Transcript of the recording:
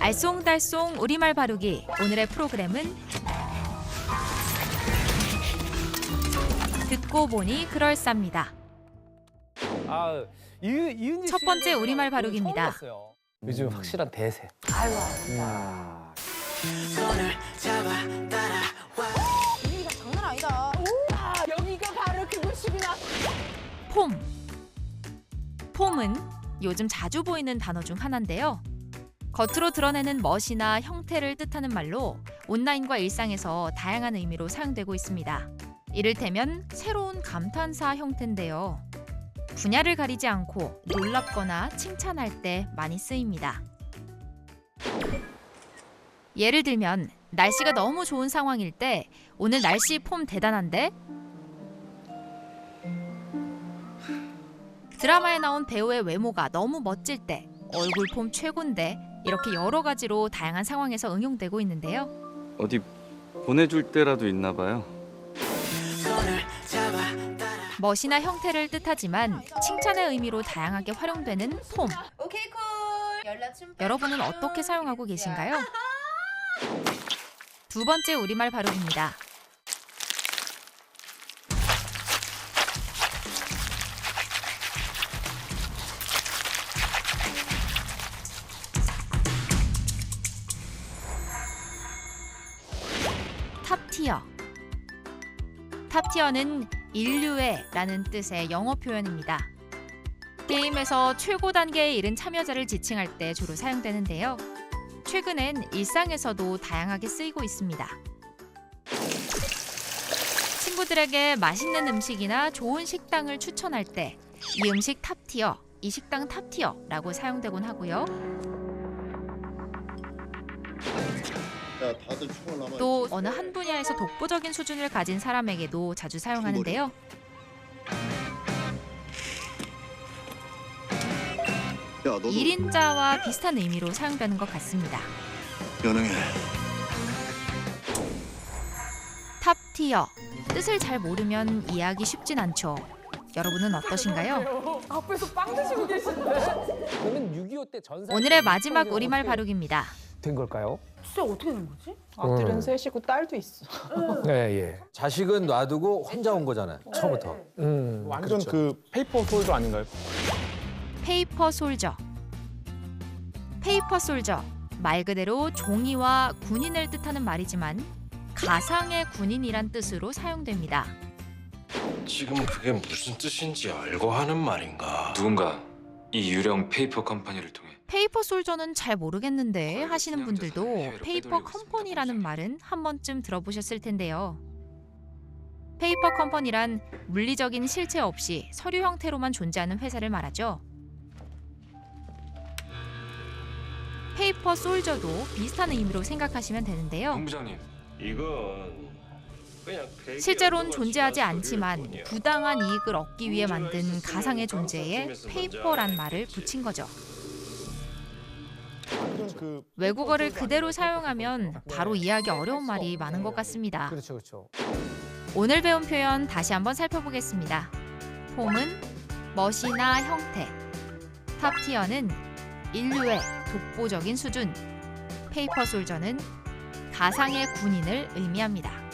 알쏭달쏭 우리말 바루기 오늘의 프로그램은 듣고 보니 그럴싸합니다. 아, 이은지 첫 번째 씨는 우리말. 처음 봤어요. 요즘 확실한 대세. 아, 분위기가 장난 아니다. 여기가 바로 그곳이구나. 폼. 폼은 요즘 자주 보이는 단어 중 하나인데요. 겉으로 드러내는 멋이나 형태를 뜻하는 말로 온라인과 일상에서 다양한 의미로 사용되고 있습니다. 이를테면 새로운 감탄사 형태인데요. 분야를 가리지 않고 놀랍거나 칭찬할 때 많이 쓰입니다. 예를 들면 날씨가 너무 좋은 상황일 때 오늘 날씨 폼 대단한데? 드라마에 나온 배우의 외모가 너무 멋질 때 얼굴 폼 최고인데 이렇게 여러 가지로 다양한 상황에서 응용되고 있는데요. 어디 보내줄 때라도 있나 봐요. 멋이나 형태를 뜻하지만 칭찬의 의미로 다양하게 활용되는 폼. 오케이 콜. 여러분은 어떻게 사용하고 계신가요? 두 번째 우리말 바로입니다. 탑티어. 탑티어는 인류애라는 뜻의 영어 표현입니다. 게임에서 최고 단계에 이른 참여자를 지칭할 때 주로 사용되는데요. 최근엔 일상에서도 다양하게 쓰이고 있습니다. 친구들에게 맛있는 음식이나 좋은 식당을 추천할 때 이 음식 탑티어, 이 식당 탑티어라고 사용되곤 하고요. 또 어느 한 분야에서 독보적인 수준을 가진 사람에게도 자주 사용하는데요. 야, 너도 1인자와 비슷한 의미로 사용되는 것 같습니다. 연행해. 탑티어 뜻을 잘 모르면 이해하기 쉽진 않죠. 여러분은 어떠신가요? 앞에서 빵 드시고 계신데. 저는 6.25때 전사. 오늘의 마지막 우리말 바루기입니다. 된 걸까요? 진짜 어떻게 된 거지? 아들은 음. 셋이고 딸도 있어. 네, 예. 자식은 놔두고 혼자 온 거잖아요. 처음부터. 음, 완전 그렇죠. 그 페이퍼 솔더 아닌가요? 페이퍼 솔저. 페이퍼 솔저 말 그대로 종이와 군인을 뜻하는 말이지만 가상의 군인이란 뜻으로 사용됩니다. 지금 그게 무슨 뜻인지 알고 하는 말인가? 누군가 이 유령 페이퍼 컴퍼니를 통해 페이퍼 솔저는 잘 모르겠는데 하시는 분들도 페이퍼 컴퍼니라는. 말은 한 번쯤 들어보셨을 텐데요. 페이퍼 컴퍼니란 물리적인 실체 없이 서류 형태로만 존재하는 회사를 말하죠. 페이퍼 솔저도 비슷한 의미로 생각하시면 되는데요. 본부장님 이건 실제로는 존재하지 않지만. 부당한 이익을 얻기 위해 만든 가상의 존재에 페이퍼란 말을. 붙인 거죠. 외국어를 그대로? 사용하면 바로. 이해하기 네, 어려운 할 말이 많은 것. 같습니다. 그렇죠, 그렇죠. 오늘 배운 표현 다시 한번 살펴보겠습니다. 폼은 멋이나 형태, 탑티어는 인류의 독보적인 수준, 페이퍼 솔저는 가상의 군인을 의미합니다.